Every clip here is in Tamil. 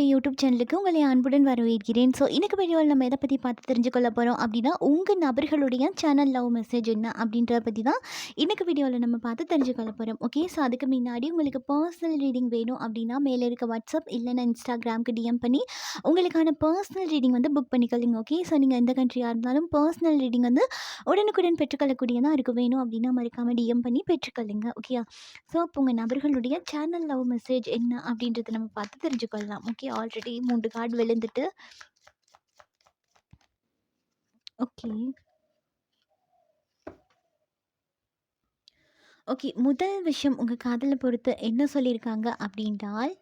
ஒளி யூடியூப் சேனலுக்கு உங்களை அன்புடன் வரவேற்கிறேன். ஸோ இன்னைக்கு வீடியோவில் நம்ம எதை பற்றி பார்த்து தெரிஞ்சுக்கொள்ள போகிறோம் அப்படின்னா, உங்கள் நபர்களுடைய சேனல் லவ் மெசேஜ் என்ன அப்படின்றத பற்றி தான் இன்னைக்கு வீடியோவில் நம்ம பார்த்து தெரிஞ்சுக்கொள்ள போகிறோம் ஓகே. ஸோ அதுக்கு முன்னாடி உங்களுக்கு பர்சனல் ரீடிங் வேணும் அப்படின்னா, மேலே இருக்க வாட்ஸ்அப் இல்லைன்னா இன்ஸ்டாகிராம்க்கு டிஎம் பண்ணி உங்களுக்கான பர்சனல் ரீடிங் வந்து புக் பண்ணிக்கொள்ளுங்க ஓகே. ஸோ நீங்கள் எந்த கண்ட்ரியாக இருந்தாலும் பர்சனல் ரீடிங் வந்து உடனுக்குடன் பெற்றுக்கொள்ளக்கூடியதாக இருக்குது வேணும் அப்படின்னா மறக்காமல் டிஎம் பண்ணி பெற்றுக்கொள்ளுங்க. ஓகேயா. ஸோ அப்போ நபர்களுடைய சேனல் லவ் மெசேஜ் என்ன அப்படின்றத நம்ம பார்த்து தெரிஞ்சுக்கொள்ளலாம். ஓகே. ஆல்ரெடி மூன்று கார்டு விழுந்துட்டு. ஓகே. ஓகே. முதல் விஷயம் உங்கள் காதலை பொறுத்து என்ன சொல்லியிருக்காங்க அப்படின்றால்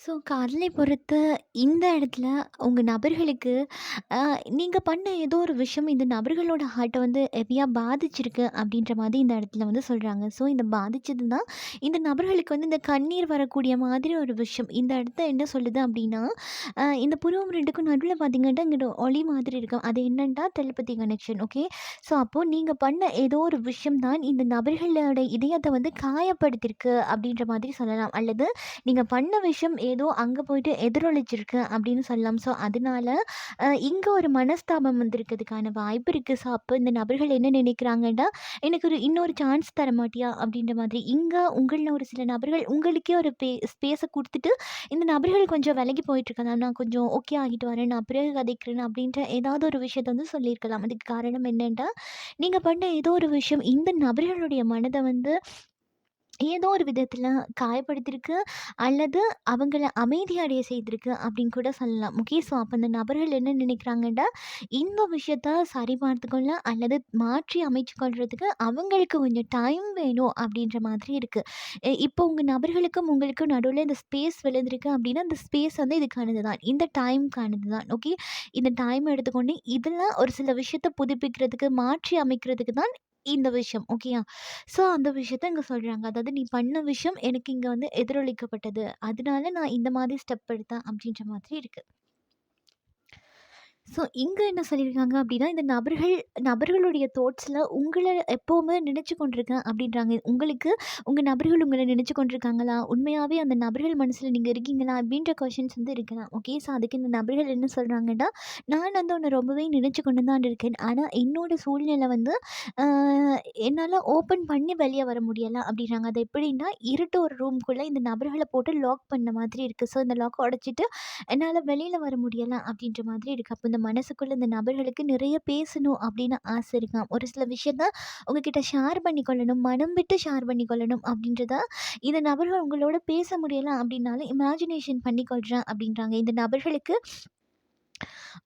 ஸோ காதலை பொறுத்து இந்த இடத்துல உங்க நபர்களுக்கு அ நீங்க பண்ண ஏதோ ஒரு விஷயம் இந்த நபர்களோட ஹார்ட்ட வந்து ஹெவியா பாதிச்சிருக்கு அப்படின்ற மாதிரி இந்த இடத்துல வந்து சொல்றாங்க. ஸோ இந்த பாதிச்சதுன்னா, இந்த நபர்களுக்கு வந்து இந்த கண்ணீர் வரக்கூடிய மாதிரி ஒரு விஷயம். இந்த இடத்த என்ன சொல்லுது அப்படின்னா, அ இந்த புருவம் 2க்கும் நடுவுல பார்த்தீங்கன்னா, இங்கிட்டு ஒளி மாதிரி இருக்கும். அது என்னன்டா டெலிபதி கனெக்ஷன். ஓகே. ஸோ அப்போ நீங்க பண்ண ஏதோ ஒரு விஷயம் தான் இந்த நபர்களோட இதயத்த வந்து காயப்படுத்தியிருக்கு அப்படின்ற மாதிரி சொல்லலாம். அல்லது நீங்க பண்ண விஷயம் ஏதோ அங்கே போயிட்டு எதிரொலிச்சிருக்கு அப்படின்னு சொல்லலாம். ஸோ அதனால இங்கே ஒரு மனஸ்தாபம் வந்திருக்கிறதுக்கான வாய்ப்பு இருக்குது ஸோ அப்போ இந்த நபர்கள் என்ன நினைக்கிறாங்கன்னா, எனக்கு ஒரு இன்னொரு சான்ஸ் தர மாட்டியா? அப்படின்ற மாதிரி. இங்கே உங்களில் ஒரு சில நபர்கள் உங்களுக்கே ஒரு பே ஸ்பேஸை கொடுத்துட்டு இந்த நபர்கள் கொஞ்சம் விலகி போயிட்டுருக்கலாம். நான் கொஞ்சம் ஓகே ஆகிட்டு வரேன். நான் பிறகு கதைக்கிறேன் அப்படின்ற ஏதாவது ஒரு விஷயத்த வந்து சொல்லியிருக்கலாம். அதுக்கு காரணம் என்னென்னா நீங்கள் பண்ண ஏதோ ஒரு விஷயம் இந்த நபர்களுடைய மனதை வந்து ஏதோ ஒரு விதத்தில் காயப்படுத்தியிருக்கு. அல்லது அவங்கள அமைதியடைய செய்திருக்கு அப்படின்னு கூட சொல்லலாம். ஓகே. ஸோ அப்போ அந்த நபர்கள் என்ன நினைக்கிறாங்கன்னா, இந்த விஷயத்த சரி பார்த்துக்கொள்ள அல்லது மாற்றி அமைச்சுக் கொள்றதுக்கு அவங்களுக்கு கொஞ்சம் டைம் வேணும் அப்படின்ற மாதிரி இருக்குது இப்போ உங்கள் நபர்களுக்கும் உங்களுக்கும் நடுவில் இந்த ஸ்பேஸ் விழுந்திருக்கு அப்படின்னா, அந்த ஸ்பேஸ் வந்து இதுக்கானது தான். இந்த டைம்க்கானது தான். ஓகே. இந்த டைம் எடுத்துக்கொண்டு இதெல்லாம் ஒரு சில விஷயத்த புதுப்பிக்கிறதுக்கு, மாற்றி அமைக்கிறதுக்கு தான் இந்த விஷயம். ஓகேயா. ஸோ அந்த விஷயத்த இங்கே சொல்கிறாங்க அதாவது நீ பண்ண விஷயம் எனக்கு இங்கே வந்து எதிரொலிக்கப்பட்டது. அதனால நான் இந்த மாதிரி ஸ்டெப் எடுத்தேன் அப்படின்ற மாதிரி இருக்குது ஸோ இங்கே என்ன சொல்லியிருக்காங்க அப்படின்னா, இந்த நபர்கள் நபர்களுடைய தோட்ஸில் உங்களை எப்போவுமே நினச்சி கொண்டிருக்கேன் அப்படின்றாங்க. உங்களுக்கு உங்கள் நபர்கள் உங்களை நினச்சி கொண்டிருக்காங்களா? உண்மையாகவே அந்த நபர்கள் மனசில் நீங்கள் இருக்கீங்களா? அப்படின்ற கொஷின்ஸ் வந்து இருக்கலாம். ஓகே. ஸோ அதுக்கு இந்த நபர்கள் என்ன சொல்கிறாங்கன்னா நான் வந்து உன்ன ரொம்பவே நினச்சி கொண்டு தான் இருக்கேன். ஆனால் என்னோடய சூழ்நிலை வந்து என்னால் ஓப்பன் பண்ணி வெளியே வர முடியலாம் அப்படின்றாங்க. அது எப்படின்னா, இருட்டு ஒரு ரூம்குள்ளே இந்த நபர்களை போட்டு லாக் பண்ண மாதிரி இருக்குது ஸோ இந்த லாக் உடைச்சிட்டு என்னால் வெளியில் வர முடியலாம் அப்படின்ற மாதிரி இருக்குது அப்போ இந்த மனசுக்குள்ள இந்த நபர்களுக்கு நிறைய பேசணும் அப்படின்னு ஆசை இருக்கான் ஒரு சில விஷயத்த உங்ககிட்ட ஷேர் பண்ணிக்கொள்ளணும். மனம் விட்டு ஷேர் பண்ணிக்கொள்ளணும் அப்படின்றதா இந்த நபர்கள் உங்களோட பேச முடியல அப்படின்னாலும் இமேஜினேஷன் பண்ணிக்கொள்றேன் அப்படின்றாங்க. இந்த நபர்களுக்கு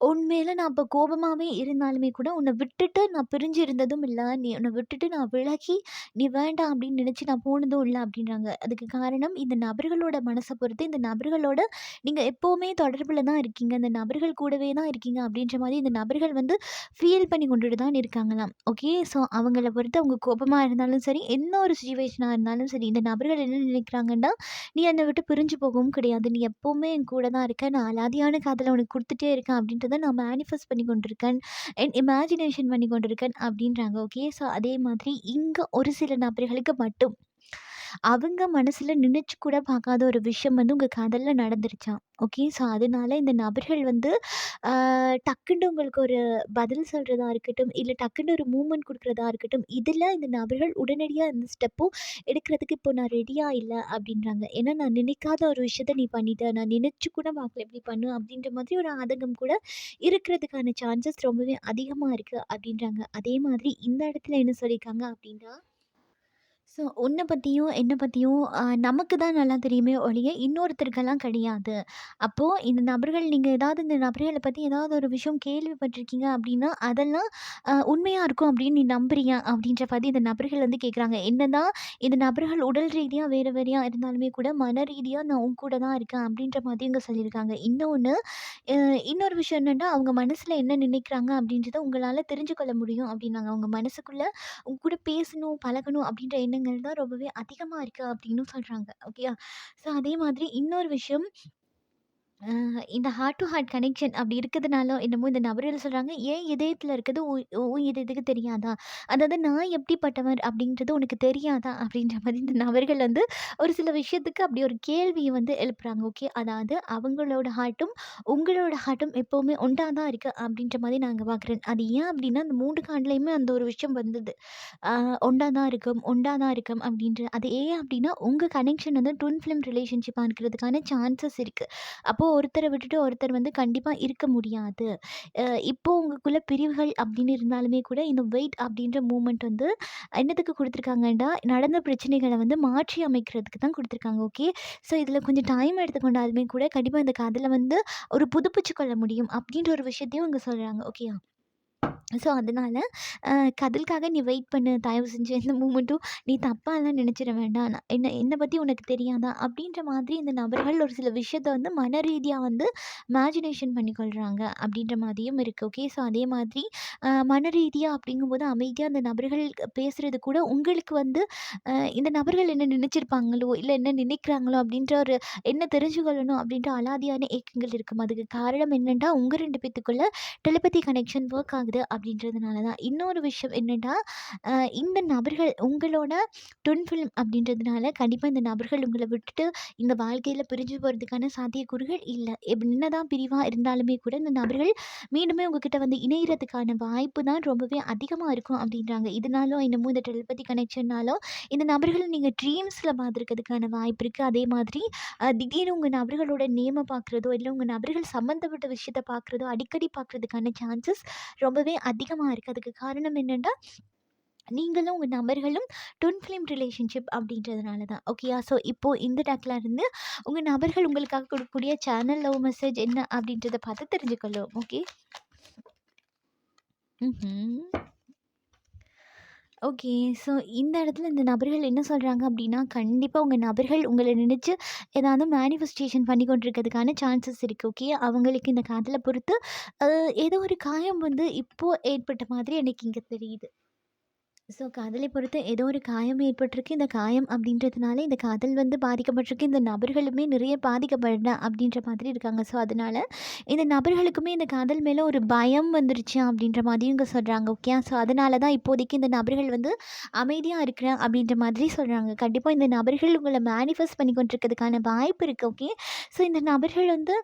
உண்மையில நான் இப்ப கோபமாவே இருந்தாலுமே கூட, உன்னை விட்டுட்டு நான் பிரிஞ்சு இருந்ததும் இல்ல. நீ உன்னை விட்டுட்டு நான் விலகி, நீ வேண்டாம் அப்படின்னு நினைச்சு நான் போனதும் இல்லை அப்படின்றாங்க. அதுக்கு காரணம் இந்த நபர்களோட மனசை பொறுத்து, இந்த நபர்களோட நீங்க எப்பவுமே தொடர்புல தான் இருக்கீங்க. இந்த நபர்கள் கூடவே தான் இருக்கீங்க அப்படின்ற மாதிரி இந்த நபர்கள் வந்து ஃபீல் பண்ணி கொண்டுட்டு தான் இருக்காங்களாம். ஓகே. ஸோ அவங்கள பொறுத்து அவங்க கோபமா இருந்தாலும் சரி, என்ன ஒரு சுச்சுவேஷனாக இருந்தாலும் சரி, இந்த நபர்கள் என்ன நினைக்கிறாங்கன்னா, நீ என்னை விட்டு பிரிஞ்சு போகவும் கிடையாது. நீ எப்பவுமே என் கூட தான் இருக்க. நான் அலாதியான காதலை உனக்கு கொடுத்துட்டே இருக்கேன் அப்படின்றத நான் மேனிஃபெஸ்ட் பண்ணி கொண்டிருக்கேன். என் இமேஜினேஷன் பண்ணி கொண்டிருக்கேன் அப்படின்றாங்க. ஓகே. ஸோ அதே மாதிரி இங்க ஒரு சில நபர்களுக்கு மட்டும் அவங்க மனசில் நினச்சி கூட பார்க்காத ஒரு விஷயம் வந்து உங்கள் காதலில் நடந்துருச்சாம். ஓகே. ஸோ அதனால இந்த நபர்கள் வந்து டக்குன்னு உங்களுக்கு ஒரு பதில் சொல்கிறதா இருக்கட்டும், இல்லை டக்குன்னு ஒரு மூவ்மெண்ட் கொடுக்குறதா இருக்கட்டும், இதில் இந்த நபர்கள் உடனடியாக இந்த ஸ்டெப்பும் எடுக்கிறதுக்கு இப்போ நான் ரெடியாக இல்லை அப்படின்றாங்க. ஏன்னா நான் நினைக்காத ஒரு விஷயத்த நீ பண்ணிட்ட. நான் நினச்சி கூட பார்க்கல இப்படி பண்ணு அப்படின்ற மாதிரி ஒரு ஆதங்கம் கூட இருக்கிறதுக்கான சான்சஸ் ரொம்பவே அதிகமாக இருக்குது அப்படின்றாங்க. அதே மாதிரி இந்த இடத்துல என்ன சொல்லியிருக்காங்க அப்படின்னா ஸோ உன்னை பற்றியும் என்னை பற்றியும் நமக்கு தான் நல்லா தெரியுமே ஒழிய, இன்னொருத்தருக்கெல்லாம் கிடையாது. அப்போது இந்த நபர்கள் நீங்கள் ஏதாவது இந்த நபர்களை பற்றி ஏதாவது ஒரு விஷயம் கேள்விப்பட்டிருக்கீங்க அப்படின்னா, அதெல்லாம் உண்மையாக இருக்கும் அப்படின்னு நீ நம்புறியா? அப்படின்ற பற்றி இந்த நபர்கள் வந்து கேட்குறாங்க. என்ன தான் இந்த நபர்கள் உடல் ரீதியாக வேறு வேறையாக இருந்தாலுமே கூட, மன ரீதியாக நான் உன் கூட தான் இருக்கேன் அப்படின்ற மாதிரி இங்கே சொல்லியிருக்காங்க. இன்னொன்று இன்னொரு விஷயம் என்னென்னா அவங்க மனசில் என்ன நினைக்கிறாங்க அப்படின்றத உங்களால் தெரிஞ்சுக்கொள்ள முடியும் அப்படின்னாங்க. அவங்க மனசுக்குள்ளே உங்க கூட பேசணும், பழகணும் அப்படின்ற எண்ணங்கள் தான் ரொம்பவே அதிகமாக இருக்குது அப்படின்னு சொல்கிறாங்க ஓகேயா. ஸோ அதே மாதிரி இன்னொரு விஷயம் அ இந்த ஹார்ட் டூ ஹார்ட் கனெக்ஷன் அப்படி இருக்கிறதுனால என்னமோ இந்த நபர்கள் சொல்றாங்க, "என் இதயத்தில இருக்கிறது உன் உன் இதயத்துக்கு தெரியாதா? அதாவது நான் எப்படிப்பட்டவர் அப்படின்றது உனக்கு தெரியாதா?" அப்படின்ற மாரி இந்த நபர்கள் வந்து ஒரு சில விஷயத்துக்கு அப்படி ஒரு கேள்விய வந்து எழுப்புறாங்க. ஓகே. அதாவது அவங்களோட ஹார்ட்டும், உங்களோட ஹார்ட்டும் எப்பவுமே ஒன்றா தான் இருக்கு அப்படின்ற மாரி நான் அங்க பார்க்குறேன். அது ஏன் அப்படின்னா, அந்த 3 கார்ட்லயுமே அந்த ஒரு விஷயம் வந்தது. அ தான் இருக்கும், ஒன்றா தான் இருக்கும் அப்படின்ற அது ஏன் அப்படின்னா, உங்க கனெக்ஷன் வந்து ட்வின் ஃபிலிம் ரிலேஷன்ஷிப்பா இருக்கிறதுக்கான சான்சஸ் இருக்கு. அப்போ ஒருத்தரை விட்டுட்டு ஒருத்தர் வந்து கண்டிப்பாக இருக்க முடியாது. இப்போது இப்போ உங்களுக்குள்ள பிரிவுகள் அப்படின்னு இருந்தாலுமே கூட, இந்த வெயிட் அப்படின்ற மூமெண்ட் வந்து என்னத்துக்கு கொடுத்துருக்காங்கடா நடந்த பிரச்சனைகளை வந்து மாற்றி அமைக்கிறதுக்கு தான் கொடுத்துருக்காங்க ஓகே. ஸோ இதில் கொஞ்சம் டைம் எடுத்துக்கொண்டாலுமே கூட, கண்டிப்பாக இந்த கதையில் வந்து ஒரு புதுப்பிச்சு கொள்ள முடியும் அப்படின்ற ஒரு விஷயத்தையும் அவங்க சொல்கிறாங்க ஓகேயா? ஸோ அதனால் அ நீ வெயிட் பண்ணு. தயவு செஞ்சு எந்த மூமெண்ட்டும் நீ தப்பாலாம் நினச்சிட வேண்டாம். நான் என்ன என்னை பற்றி உனக்கு தெரியாதா? அப்படின்ற மாதிரி இந்த நபர்கள் ஒரு சில விஷயத்தை வந்து மன ரீதியாக வந்து இமேஜினேஷன் பண்ணிக்கொள்கிறாங்க அப்படின்ற மாதிரியும் இருக்குது ஓகே. ஸோ அதே மாதிரி மன ரீதியாக அப்படிங்கும்போது அமைதியாக அந்த நபர்கள் பேசுகிறது கூட உங்களுக்கு வந்து இந்த நபர்கள் என்ன நினைச்சிருப்பாங்களோ, இல்லை என்ன நினைக்கிறாங்களோ அப்படின்ற ஒரு என்ன தெரிஞ்சுக்கொள்ளணும் அப்படின்ற அலாதியான ஏக்கங்கள் இருக்கும். அதுக்கு காரணம் என்னென்னா உங்கள் ரெண்டு பேத்துக்குள்ளே டெலிபதி கனெக்ஷன் ஒர்க் ஆகுது அப்படின்றதுனால தான். இன்னொரு விஷயம் என்னென்னா இந்த நபர்கள் உங்களோட டொன் ஃபிலிம் அப்படின்றதுனால கண்டிப்பாக இந்த நபர்கள் உங்களை விட்டுட்டு இந்த வாழ்க்கையில் பிரிஞ்சு போகிறதுக்கான சாத்தியக்கூறுகள் இல்லை எப் என்னதான் பிரிவாக இருந்தாலுமே கூட இந்த நபர்கள் மீண்டுமே உங்ககிட்ட வந்து இணையறதுக்கான வாய்ப்பு தான் ரொம்பவே அதிகமாக இருக்கும் அப்படின்றாங்க. இதனாலோ என்னமோ இந்த டெலிபதி கனெக்ஷன்னாலோ இந்த நபர்களை நீங்கள் ட்ரீம்ஸில் பார்த்துருக்கிறதுக்கான வாய்ப்பு இருக்குது அதே மாதிரி திடீர்னு உங்கள் நபர்களோட நேமை பார்க்குறதோ, இல்லை உங்கள் நபர்கள் சம்மந்தப்பட்ட விஷயத்தை பார்க்குறதோ, அடிக்கடி பார்க்குறதுக்கான சான்சஸ் ரொம்பவே அதிகமாக இருக்குது அதுக்கு காரணம் என்னென்னா நீங்களும் உங்கள் நபர்களும் ட்வின் ஃபிலிம் ரிலேஷன்ஷிப் அப்படின்றதுனால தான். ஓகேயா? ஸோ இப்போது இந்த டேக்ல இருந்து உங்கள் நபர்கள் உங்களுக்காக கொடுக்கக்கூடிய சேனல் லவ் மெசேஜ் என்ன அப்படின்றத பார்த்து தெரிஞ்சுக்கொள்ளும் ஓகே. ம் ஓகே. ஸோ இந்த இடத்துல இந்த நபர்கள் என்ன சொல்கிறாங்க அப்படின்னா, கண்டிப்பாக உங்கள் நபர்கள் உங்களை நினச்சி ஏதாவது மேனிஃபெஸ்டேஷன் பண்ணி கொண்டிருக்கிறதுக்கான சான்சஸ் இருக்குது ஓகே. அவங்களுக்கு இந்த காலத்தில் பொறுத்து ஏதோ ஒரு காயம் வந்து இப்போது ஏற்பட்ட மாதிரி எனக்கு இங்கே தெரியுது. ஸோ காதலை பொறுத்து ஏதோ ஒரு காயம் ஏற்பட்டிருக்கு. இந்த காயம் அப்படின்றதுனால இந்த காதல் வந்து பாதிக்கப்பட்டிருக்கு. இந்த நபர்களுமே நிறைய பாதிக்கப்பட அப்படின்ற மாதிரி இருக்காங்க. ஸோ அதனால் இந்த நபர்களுக்குமே இந்த காதல் மேலே ஒரு பயம் வந்துருச்சு அப்படின்ற மாதிரியும் இங்கே சொல்கிறாங்க ஓகே. ஸோ அதனால தான் இப்போதைக்கு இந்த நபர்கள் வந்து அமைதியாக இருக்கிறேன் அப்படின்ற மாதிரி சொல்கிறாங்க கண்டிப்பாக இந்த நபர்கள் உங்களை மேனிஃபெஸ்ட் பண்ணி கொண்டிருக்கிறதுக்கான வாய்ப்பு இருக்குது ஓகே. ஸோ இந்த நபர்கள் வந்து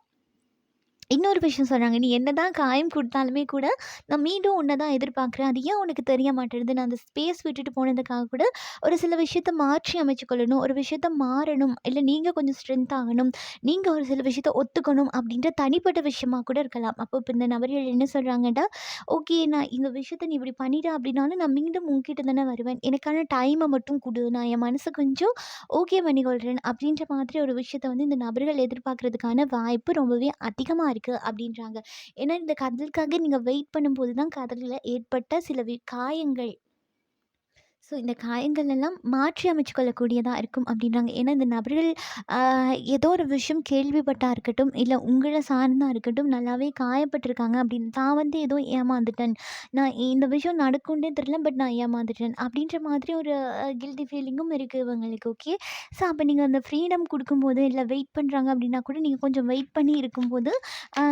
இன்னொரு விஷயம் சொல்கிறாங்க "நீ என்ன தான் காயம் கொடுத்தாலுமே கூட, நான் மீண்டும் உன்னை தான் எதிர்பார்க்குறேன். அது ஏன் உனக்கு தெரிய மாட்டேங்குது? நான் அந்த ஸ்பேஸ் விட்டுட்டு போனதுக்காக கூட ஒரு சில விஷயத்த மாற்றி அமைச்சுக்கொள்ளணும். ஒரு விஷயத்த மாறணும். இல்லை நீங்கள் கொஞ்சம் ஸ்ட்ரென்த் ஆகணும். நீங்கள் ஒரு சில விஷயத்த ஒத்துக்கணும்." அப்படின்ற தனிப்பட்ட விஷயமாக கூட இருக்கலாம். அப்போ இப்போ இந்த நபர்கள் என்ன சொல்கிறாங்கன்னா "ஓகே நான் இந்த விஷயத்த நீ இப்படி பண்ணிட்ட அப்படின்னாலும், நான் மீண்டும் உங்ககிட்ட தானே வருவேன். எனக்கான டைமை மட்டும் கொடு நான் என் மனசை கொஞ்சம் ஓகே பண்ணிக்கொள்கிறேன் அப்படின்ற மாதிரி ஒரு விஷயத்த வந்து இந்த நபர்கள் எதிர்பார்க்கறதுக்கான வாய்ப்பு ரொம்பவே அதிகமாக இருக்கு அப்படின்றாங்க. ஏன்னா இந்த கதலுக்காக நீங்கள் வெயிட் பண்ணும்போது தான் கதலில் ஏற்பட்ட சில வி காயங்கள் ஸோ இந்த காயங்கள் எல்லாம் மாற்றி அமைச்சு கொள்ளக்கூடியதாக இருக்கும் அப்படின்றாங்க. ஏன்னா இந்த நபர்கள் ஏதோ ஒரு விஷயம் கேள்விப்பட்டா இருக்கட்டும், இல்லை உங்களை சார்ந்தா இருக்கட்டும், நல்லாவே காயப்பட்டிருக்காங்க அப்படின்னு தான் வந்து ஏதோ ஏமாந்துட்டேன். நான் இந்த விஷயம் நடக்கும்னே தெரியல. பட் நான் ஏமாந்துட்டேன். அப்படின்ற மாதிரி ஒரு கில்டி ஃபீலிங்கும் இருக்குது இவங்களுக்கு. ஓகே. ஸோ அப்போ நீங்கள் அந்த ஃப்ரீடம் கொடுக்கும்போது இல்லை வெயிட் பண்ணுறாங்க அப்படின்னா கூட நீங்கள் கொஞ்சம் வெயிட் பண்ணி இருக்கும்போது, அ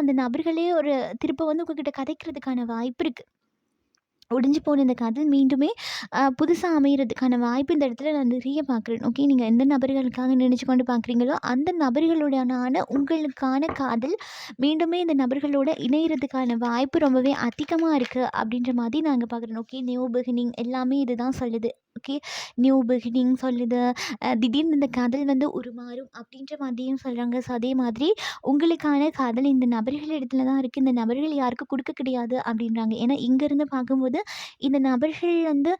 அந்த நபர்களே ஒரு திருப்ப வந்து உங்ககிட்ட கதைக்கிறதுக்கான வாய்ப்பு இருக்குது ஒடிஞ்சு போன இந்த காதல் மீண்டுமே புதுசாக அமைகிறதுக்கான வாய்ப்பு இந்த இடத்துல நான் நிறைய பார்க்குறேன். ஓகே. நீங்கள் எந்த நபர்களுக்காக நினைச்சு கொண்டு பார்க்குறீங்களோ, அந்த நபர்களுடனான உங்களுக்கான காதல் மீண்டுமே இந்த நபர்களோட இணையிறதுக்கான வாய்ப்பு ரொம்பவே அதிகமாக இருக்குது அப்படின்ற மாதிரி நாங்கள் பார்க்குறோம் பார்க்குறேன். ஓகே. நியூ பிகினிங் எல்லாமே இதுதான் சொல்லுது. ஓகே. நியூ பிகினிங் சொல்லுது. திடீர்னு இந்த காதல் வந்து உருமாறும் அப்படின்ற மாதிரியும் சொல்கிறாங்க ஸோ அதே மாதிரி உங்களுக்கான காதல் இந்த நபர்கள் இடத்துல தான் இருக்குது இந்த நபர்கள் யாருக்கும் கொடுக்க கிடையாது அப்படின்றாங்க. ஏன்னா இங்கேருந்து பார்க்கும்போது இந்த நபர்கள் வந்து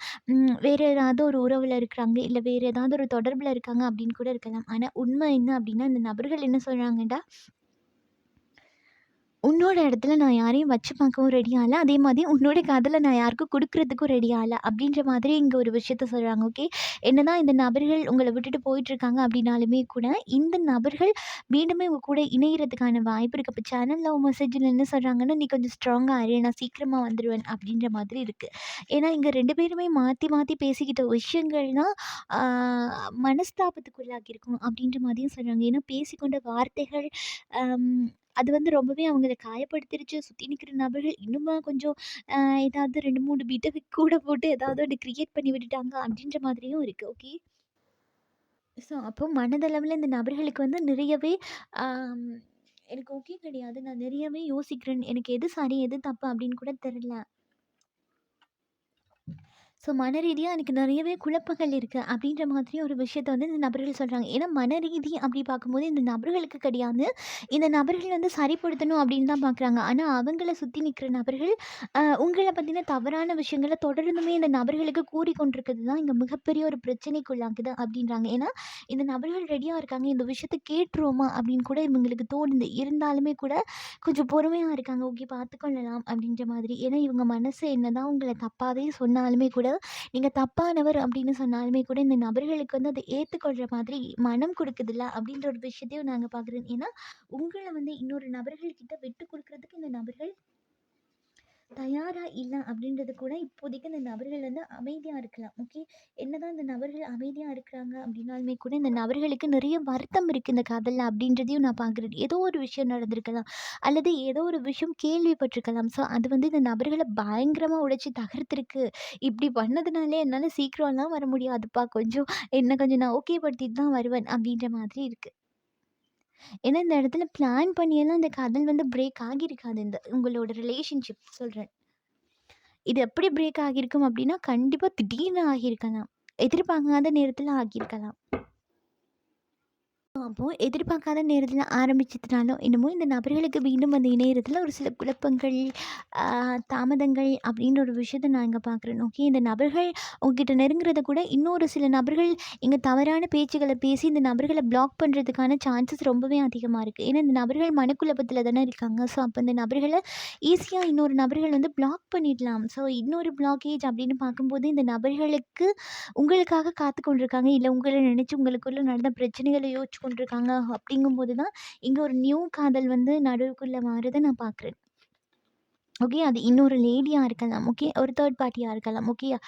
வேறு ஏதாவது ஒரு உறவில் இருக்கிறாங்க. இல்லை வேறு ஏதாவது ஒரு தொடர்பில் இருக்காங்க அப்படின்னு கூட இருக்கலாம். ஆனால் உண்மை என்ன அப்படின்னா, இந்த நபர்கள் என்ன சொல்கிறாங்கடா உன்னோட இடத்துல நான் யாரையும் வச்சு பார்க்கவும் ரெடி ஆகலை. அதே மாதிரி உன்னோட காதல நான் யாருக்கும் கொடுக்குறதுக்கும் ரெடி ஆகலை. அப்படின்ற மாதிரி இங்கே ஒரு விஷயத்த சொல்கிறாங்க ஓகே. என்ன தான் இந்த நபர்கள் உங்களை விட்டுட்டு போயிட்டுருக்காங்க அப்படின்னாலுமே கூட, இந்த நபர்கள் மீண்டுமே உங்கள் கூட இணையிறதுக்கான வாய்ப்பு இருக்குது இப்போ சேனல் லவ் மெசேஜில் என்ன சொல்கிறாங்கன்னா "நீ கொஞ்சம் ஸ்ட்ராங்காக ஆறு நான் சீக்கிரமாக வந்துடுவேன் அப்படின்ற மாதிரி இருக்குது ஏன்னா இங்கே ரெண்டு பேருமே மாற்றி மாற்றி பேசிக்கிட்ட விஷயங்கள்னால் மனஸ்தாபத்துக்குள்ளாக்கியிருக்கும் அப்படின்ற மாதிரியும் சொல்கிறாங்க ஏன்னா பேசிக்கொண்ட வார்த்தைகள் அது வந்து ரொம்பவே அவங்கள காயப்படுத்திருச்சு. சுற்றி நிற்கிற நபர்கள் இன்னுமா கொஞ்சம் ஏதாவது ரெண்டு மூணு பீட்டை கூட போட்டு ஏதாவது ஒன்று கிரியேட் பண்ணி விட்டுட்டாங்க அப்படின்ற மாதிரியும் இருக்குது ஓகே. ஸோ அப்போ மனதளவில் இந்த நபர்களுக்கு வந்து நிறையவே எனக்கு ஓகே கிடையாது. நான் நிறையவே யோசிக்கிறேன். எனக்கு எது சரி, எது தப்பு அப்படின்னு கூட தெரில ஸோ மன ரீதியாக எனக்கு நிறையவே குழப்பங்கள் இருக்குது அப்படின்ற மாதிரி ஒரு விஷயத்த வந்து இந்த நபர்கள் சொல்கிறாங்க ஏன்னா மன ரீதி அப்படி பார்க்கும்போது இந்த நபர்களுக்கு கிடையாது. இந்த நபர்கள் வந்து சரிப்படுத்தணும் அப்படின்னு தான் பார்க்குறாங்க. ஆனால் அவங்கள சுற்றி நிற்கிற நபர்கள் உங்களை பற்றின தவறான விஷயங்கள தொடர்ந்துமே இந்த நபர்களுக்கு கூறிக்கொண்டிருக்கிறது தான் இங்கே மிகப்பெரிய ஒரு பிரச்சனைக்குள்ளாக்குது அப்படின்றாங்க. ஏன்னா இந்த நபர்கள் ரெடியாக இருக்காங்க. இந்த விஷயத்தை கேட்டுருவோமா அப்படின்னு கூட இவங்களுக்கு தோணுது. இருந்தாலுமே கூட கொஞ்சம் பொறுமையாக இருக்காங்க. ஓகே பார்த்துக்கொள்ளலாம் அப்படின்ற மாதிரி. ஏன்னா இவங்க மனசு என்னதான் உங்களை தப்பாகவே சொன்னாலுமே கூட, நீங்க தப்பானவர் அப்படின்னு சொன்னாலுமே கூட இந்த நபர்களுக்கு வந்து அதை ஏத்துக்கொள்ற மாதிரி மனம் குடுக்குதுல்ல அப்படின்ற ஒரு விஷயத்தையும் நாங்க பார்க்குறோம். ஏன்னா உங்களை வந்து இன்னொரு நபர்கள் கிட்ட விட்டு கொடுக்குறதுக்கு இந்த நபர்கள் தயாரா இல்லை அப்படின்றது கூட இப்போதைக்கு இந்த நபர்கள் வந்து அமைதியாக இருக்கலாம். ஓகே. என்னதான் இந்த நபர்கள் அமைதியாக இருக்கிறாங்க அப்படின்னாலுமே கூட, இந்த நபர்களுக்கு நிறைய வருத்தம் இருக்கு இந்த காதல்ல அப்படின்றதையும் நான் பார்க்குறேன். ஏதோ ஒரு விஷயம் நடந்திருக்கலாம். அல்லது ஏதோ ஒரு விஷயம் கேள்விப்பட்டிருக்கலாம். ஸோ அது வந்து இந்த நபர்களை பயங்கரமாக உடைச்சி தகர்த்துருக்கு இப்படி பண்ணதுனாலே என்னால் சீக்கிரம்லாம் வர முடியாதுப்பா. கொஞ்சம் என்ன கொஞ்சம் நான் ஓகே படுத்திட்டு தான் வருவேன் அப்படின்ற மாதிரி இருக்கு. ஏன்னா இந்த இடத்துல பிளான் பண்ணியெல்லாம் இந்த காதல் வந்து பிரேக் ஆகியிருக்காது. இந்த உங்களோட ரிலேஷன்ஷிப் சொல்கிறேன் இது எப்படி பிரேக் ஆகியிருக்கும் அப்படின்னா, கண்டிப்பாக திடீர்னு ஆகியிருக்கலாம். எதிர்பார்க்காத நேரத்தில் ஆகியிருக்கலாம். அப்போது எதிர்பார்க்காத நேரத்தில் ஆரம்பிச்சதுனாலோ என்னமோ இந்த நபர்களுக்கு மீண்டும் வந்து இணையத்தில் ஒரு சில குழப்பங்கள், தாமதங்கள் அப்படின்ற ஒரு விஷயத்த நான் இங்கே பார்க்குறேன். ஓகே. இந்த நபர்கள் உங்ககிட்ட நெருங்குறத கூட இன்னொரு சில நபர்கள் இங்கே தவறான பேச்சுகளை பேசி இந்த நபர்களை பிளாக் பண்ணுறதுக்கான சான்சஸ் ரொம்பவே அதிகமாக இருக்குது ஏன்னா இந்த நபர்கள் மனக்குழப்பத்தில் தானே இருக்காங்க. ஸோ அப்போ இந்த நபர்களை ஈஸியாக இன்னொரு நபர்கள் வந்து பிளாக் பண்ணிடலாம். ஸோ இன்னொரு பிளாக்கேஜ் அப்படின்னு பார்க்கும்போது இந்த நபர்களுக்கு உங்களுக்காக காத்து கொண்டிருக்காங்க. இல்லை உங்களை நினச்சி உங்களுக்குள்ளே நடந்த பிரச்சனைகளை யோசிச்சு கொண்டிருக்காங்க. அப்படிங்கும்போது தான் இங்கே ஒரு நியூ காதல் வந்து நடுவுக்குள்ளே மாறுத நான் பார்க்குறேன். ஓகே. அது இன்னொரு லேடியாக இருக்கலாம். ஓகே. ஒரு தேர்ட் பார்ட்டியாக இருக்கலாம். ஓகேயா.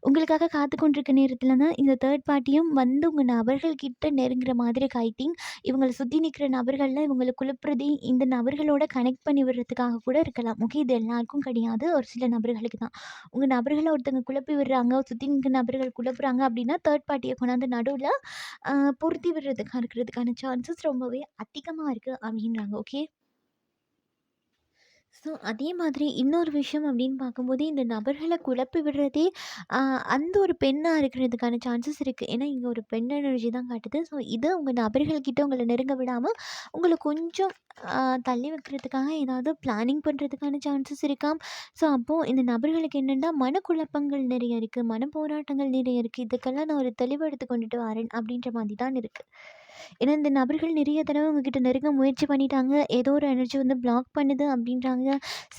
உங்களுக்காக காத்து கொண்டிருக்க நேரத்தில் தான் இந்த தேர்ட் பார்ட்டியும் வந்து உங்கள் நபர்கள்கிட்ட நெருங்குற மாதிரி ஐ திங்க் இவங்களை சுற்றி நிற்கிற நபர்கள்லாம் இவங்களை குழுப்புறதே இந்த நபர்களோட கனெக்ட் பண்ணி விடுறதுக்காக கூட இருக்கலாம். ஓகே. இது எல்லாருக்கும் கிடையாது. ஒரு சில நபர்களுக்கு தான். உங்கள் நபர்களை ஒருத்தவங்க குழப்பி விடுறாங்க, சுற்றி நிற்கிற நபர்கள் குழப்புறாங்க அப்படின்னா, தேர்ட் பார்ட்டியை கொண்டாந்து நடுவில் பொருத்தி விடுறதுக்காக இருக்கிறதுக்கான சான்சஸ் ரொம்பவே அதிகமாக இருக்குது அப்படின்றாங்க. ஓகே. ஸோ அதே மாதிரி இன்னொரு விஷயம் அப்படின்னு பார்க்கும்போது, இந்த நபர்களை குழப்பி விடுறதே அந்த ஒரு பெண்ணாக இருக்கிறதுக்கான சான்சஸ் இருக்குது ஏன்னா இங்கே ஒரு பெண் எனர்ஜி தான் காட்டுது. ஸோ இதை உங்கள் நபர்கள் உங்களை நெருங்க விடாமல் உங்களை கொஞ்சம் தள்ளி வைக்கிறதுக்காக ஏதாவது பிளானிங் பண்ணுறதுக்கான சான்சஸ் இருக்காம். ஸோ அப்போது இந்த நபர்களுக்கு என்னென்னா மனக்குழப்பங்கள் நிறைய இருக்குது மனப்போராட்டங்கள் நிறைய இருக்குது இதுக்கெல்லாம் நான் ஒரு தெளிவெடுத்து கொண்டுட்டு வரேன் அப்படின்ற மாதிரி தான் இருக்குது ஏன்னா இந்த நபர்கள் நிறைய தடவை உங்ககிட்ட நெருங்க முயற்சி பண்ணிட்டாங்க. ஏதோ ஒரு எனர்ஜி வந்து பிளாக் பண்ணுது அப்படின்றாங்க.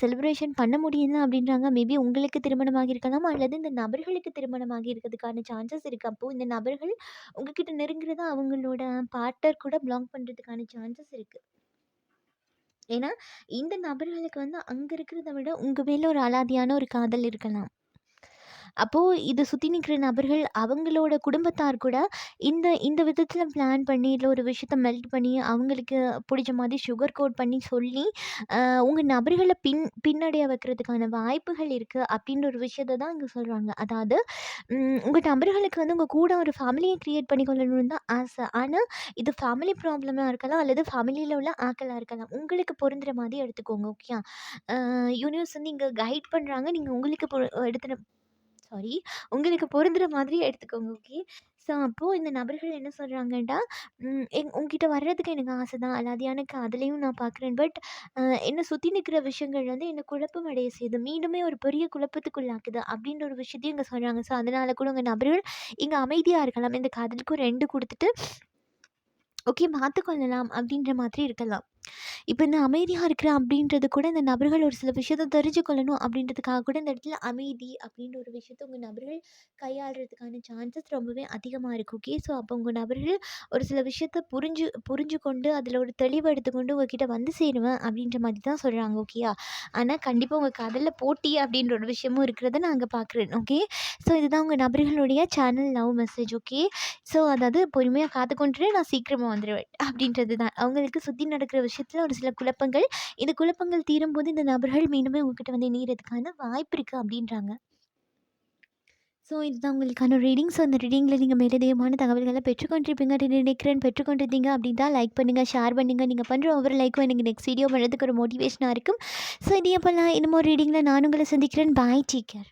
செலிப்ரேஷன் பண்ண முடியல அப்படின்றாங்க. மேபி உங்களுக்கு திருமணம் இருக்கலாம் அல்லது இந்த நபர்களுக்கு திருமணம் ஆகியிருக்கிறதுக்கான சான்சஸ் இருக்குது அப்போது இந்த நபர்கள் உங்ககிட்ட நெருங்குறத அவங்களோட பார்ட்னர் கூட பிளாக் பண்ணுறதுக்கான சான்சஸ் இருக்குது ஏன்னா இந்த நபர்களுக்கு வந்து அங்கே இருக்கிறத விட உங்கள் மேலே ஒரு அலாதியான ஒரு காதல் இருக்கலாம். அப்போது இதை சுற்றி நிற்கிற நபர்கள் அவங்களோட குடும்பத்தார் கூட இந்த இந்த விதத்தில் பிளான் பண்ணி, இல்லை ஒரு விஷயத்த மெல்ட் பண்ணி, அவங்களுக்கு பிடிச்ச மாதிரி சுகர் கோட் பண்ணி சொல்லி, உங்கள் நபர்களை பின் பின்னடைய வைக்கிறதுக்கான வாய்ப்புகள் இருக்குது அப்படின்ற ஒரு விஷயத்த தான் இங்கே சொல்கிறாங்க அதாவது உங்கள் நபர்களுக்கு வந்து உங்கள் கூட ஒரு ஃபேமிலியை க்ரியேட் பண்ணி கொள்ளணும்னு தான் ஆசை. ஆனால் இது ஃபேமிலி ப்ராப்ளமாக இருக்கலாம். அல்லது ஃபேமிலியில் உள்ள ஆக்களாக இருக்கலாம். உங்களுக்கு பொருந்துகிற மாதிரி எடுத்துக்கோங்க. ஓகேயா. யூனிவர்ஸ் வந்து இங்கே கைட் பண்ணுறாங்க நீங்கள் உங்களுக்கு எடுத்துகிற சாரி உங்களுக்கு பொருந்துகிற மாதிரி எடுத்துக்கோங்க. ஓகே. ஸோ அப்போது இந்த நபர்கள் என்ன சொல்கிறாங்கன்னா எங் உங்ககிட்ட வர்றதுக்கு எனக்கு ஆசை தான். அலாதியான காதலையும் நான் பார்க்குறேன். பட் என்னை சுற்றி நிற்கிற விஷயங்கள் வந்து என்னை குழப்பம் அடைய செய்யுது. மீண்டுமே ஒரு பெரிய குழப்பத்துக்குள்ளாக்குது அப்படின்ற ஒரு விஷயத்தையும் இங்கே சொல்கிறாங்க ஸோ அதனால் கூட உங்கள் நபர்கள் இங்கே அமைதியாக இருக்கலாம். இந்த காதலுக்கும் ரெண்டு கொடுத்துட்டு ஓகே ஓகே பார்த்துக்கொள்ளலாம் அப்படின்ற மாதிரி இருக்கலாம். இப்போ இந்த அமைதியாக இருக்கிறேன் அப்படின்றது கூட இந்த நபர்கள் ஒரு சில விஷயத்த தெரிஞ்சுக்கொள்ளணும் அப்படின்றதுக்காக கூட இந்த இடத்துல அமைதி அப்படின்ற ஒரு விஷயத்த உங்கள் நபர்கள் கையாளுறதுக்கான சான்சஸ் ரொம்பவே அதிகமாக இருக்குது ஓகே. ஸோ அப்போ உங்கள் நபர்கள் ஒரு சில விஷயத்த புரிஞ்சு புரிஞ்சுக்கொண்டு அதில் ஒரு தெளிவு எடுத்துக்கொண்டு உங்ககிட்ட வந்து சேருவேன் அப்படின்ற மாதிரி தான் சொல்கிறாங்க ஓகேயா. ஆனால் கண்டிப்பாக உங்கள் காதல்ல போட்டி அப்படின்ற ஒரு விஷயமும் இருக்கிறத நான் அங்கே பார்க்குறேன். ஓகே. ஸோ இதுதான் உங்கள் நபர்களுடைய channel love message. Okay. So அதாவது பொறுமையாக காத்துக்கொண்டு நான் சீக்கிரமாக வந்துடுவேன் அப்படின்றது தான். அவங்களுக்கு சுற்றி நடக்கிற விஷயம் விஷயத்தில் ஒரு சில குழப்பங்கள். இந்த குழப்பங்கள் தீரும்போது இந்த நபர்கள் மீண்டுமே உங்ககிட்ட வந்து இணையறதுக்கான வாய்ப்பு இருக்குது அப்படின்றாங்க. ஸோ இதுதான் உங்களுக்கான ரீடிங். ஸோ அந்த ரீடிங்கில் நீங்கள் மேலதிகமான தகவல்களை பெற்றுக்கொண்டிருப்பீங்க நினைக்கிறேன். பெற்றுக்கொண்டிருந்தீங்க அப்படின்னா லைக் பண்ணுங்கள் ஷேர் பண்ணுங்கள் நீங்கள் பண்ணுற ஒவ்வொரு லைக்கும் எனக்கு நெக்ஸ்ட் வீடியோ பண்ணுறதுக்கு ஒரு மோட்டிவேஷனாக இருக்கும். ஸோ இதே போல் இன்னமும் ரீடிங்கில் நான் உங்களை சந்திக்கிறேன். பாய். டீக்கர்